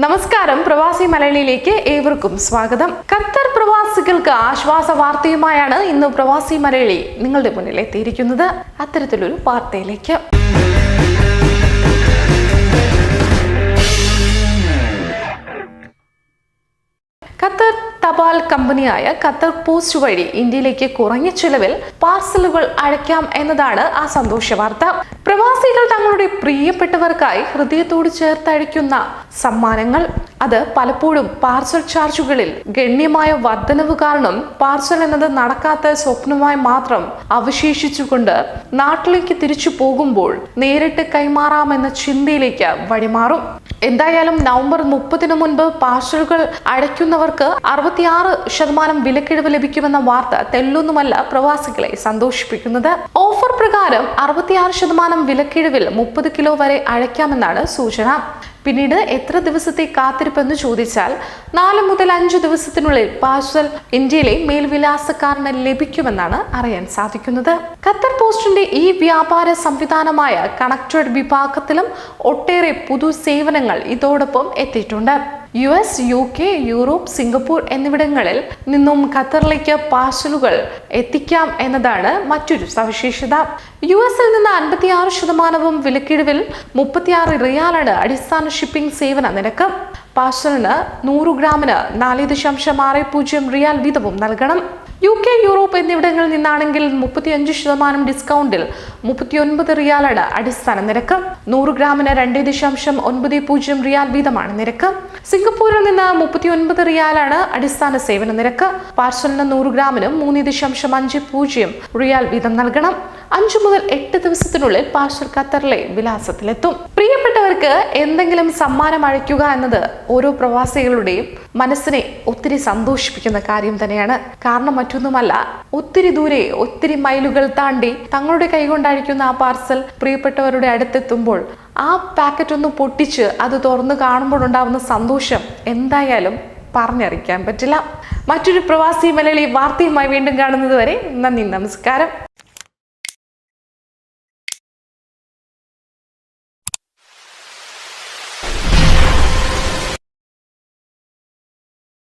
നമസ്കാരം. പ്രവാസി മലയാളിയിലേക്ക് ഏവർക്കും സ്വാഗതം. ഖത്തർ പ്രവാസികൾക്ക് ആശ്വാസ വാർത്തയുമായാണ് ഇന്ന് പ്രവാസി മലയാളി നിങ്ങളുടെ മുന്നിൽ എത്തിയിരിക്കുന്നത്. അത്തരത്തിലൊരു വാർത്തയിലേക്ക്. ഖത്തർ തപാൽ കമ്പനിയായ ഖത്തർ പോസ്റ്റ് വഴി ഇന്ത്യയിലേക്ക് കുറഞ്ഞ ചിലവിൽ പാർസലുകൾ അയക്കാം എന്നതാണ് ആ സന്തോഷ വാർത്ത. പ്രവാസികൾ തങ്ങളുടെ പ്രിയപ്പെട്ടവർക്കായി ഹൃദയത്തോട് ചേർത്തഴിക്കുന്ന സമ്മാനങ്ങൾ. അത് പലപ്പോഴും പാർസൽ ചാർജുകളിൽ ഗണ്യമായ വർധനവ് കാരണം പാർസൽ എന്നത് നടക്കാത്ത സ്വപ്നമായി മാത്രം അവശേഷിച്ചുകൊണ്ട് നാട്ടിലേക്ക് തിരിച്ചു പോകുമ്പോൾ നേരിട്ട് കൈമാറാമെന്ന ചിന്തയിലേക്ക് വഴിമാറും. എന്തായാലും നവംബർ മുപ്പതിനു മുൻപ് പാർസലുകൾ അടയ്ക്കുന്നവർക്ക് അറുപത്തിയാറ് ശതമാനം വിലക്കിഴിവ് ലഭിക്കുമെന്ന വാർത്ത തെല്ലൊന്നുമല്ല പ്രവാസികളെ സന്തോഷിപ്പിക്കുന്നത്. ഓഫർ പ്രകാരം അറുപത്തിയാറ് ശതമാനം വിലക്കിഴിവിൽ മുപ്പത് കിലോ വരെ അഴയ്ക്കാമെന്നാണ് സൂചന. പിന്നീട് എത്ര ദിവസത്തെ കാത്തിരിപ്പെന്ന് ചോദിച്ചാൽ നാല് മുതൽ അഞ്ച് ദിവസത്തിനുള്ളിൽ പാർസൽ ഇന്ത്യയിലെ മേൽവിലാസക്കാരന് ലഭിക്കുമെന്നാണ് അറിയാൻ സാധിക്കുന്നത്. ഖത്തർ പോസ്റ്റിന്റെ ഈ വ്യാപാര സംവിധാനമായ കണക്റ്റഡ് വിഭാഗത്തിലും ഒട്ടേറെ പുതു സേവനങ്ങൾ ഇതോടൊപ്പം എത്തിയിട്ടുണ്ട്. U S U K Europe Singapore എന്നിവിടങ്ങളിൽ നിന്നും ഖത്തറിലേക്ക് പാഴ്സലുകൾ എത്തിക്കാം എന്നതാണ് മറ്റൊരു സവിശേഷത. യു എസിൽ നിന്ന് അൻപത്തിയാറ് ശതമാനവും വിലക്കിഴിവിൽ മുപ്പത്തിയാറ് റിയാലാണ് അടിസ്ഥാന ഷിപ്പിംഗ് സേവന നിരക്ക്. പാർസലിന് നൂറ് ഗ്രാമിന് നാല് ദശാംശം ആറ് പൂജ്യം റിയാൽ വീതവും നൽകണം. യു കെ യൂറോപ്പ് എന്നിവിടങ്ങളിൽ നിന്നാണെങ്കിൽ മുപ്പത്തിയഞ്ച് ശതമാനം ഡിസ്കൗണ്ടിൽ മുപ്പത്തിയൊൻപത് റിയാലാണ് അടിസ്ഥാന നിരക്ക്. നൂറ് ഗ്രാമിന് രണ്ട് ദശാംശം ഒൻപത് പൂജ്യം റിയാൽ വീതമാണ് നിരക്ക്. സിംഗപ്പൂരിൽ നിന്ന് മുപ്പത്തിയൊൻപത് റിയാലാണ് അടിസ്ഥാന സേവന നിരക്ക്. പാർസലിന് നൂറ് ഗ്രാമിന് മൂന്ന് ദശാംശം അഞ്ച് പൂജ്യം റിയാൽ വീതം നൽകണം. അഞ്ചു മുതൽ എട്ട് ദിവസത്തിനുള്ളിൽ പാർസൽ ഖത്തറിലെ വിലാസത്തിലെത്തും. പ്രിയപ്പെട്ടവർക്ക് എന്തെങ്കിലും സമ്മാനം അഴയ്ക്കുക എന്നത് ഓരോ പ്രവാസികളുടെയും മനസ്സിനെ ഒത്തിരി സന്തോഷിപ്പിക്കുന്ന കാര്യം തന്നെയാണ്. കാരണം മറ്റൊന്നുമല്ല. ഒത്തിരി ദൂരെ ഒത്തിരി മൈലുകൾ താണ്ടി തങ്ങളുടെ കൈകൊണ്ടായിരിക്കുന്ന ആ പാർസൽ പ്രിയപ്പെട്ടവരുടെ അടുത്തെത്തുമ്പോൾ ആ പാക്കറ്റ് ഒന്ന് പൊട്ടിച്ച് അത് തുറന്ന് കാണുമ്പോൾ ഉണ്ടാവുന്ന സന്തോഷം എന്തായാലും പറഞ്ഞറിയിക്കാൻ പറ്റില്ല. മറ്റൊരു പ്രവാസി മലയാളി വാർത്തയുമായി വീണ്ടും കാണുന്നത് വരെ നന്ദി നമസ്കാരം.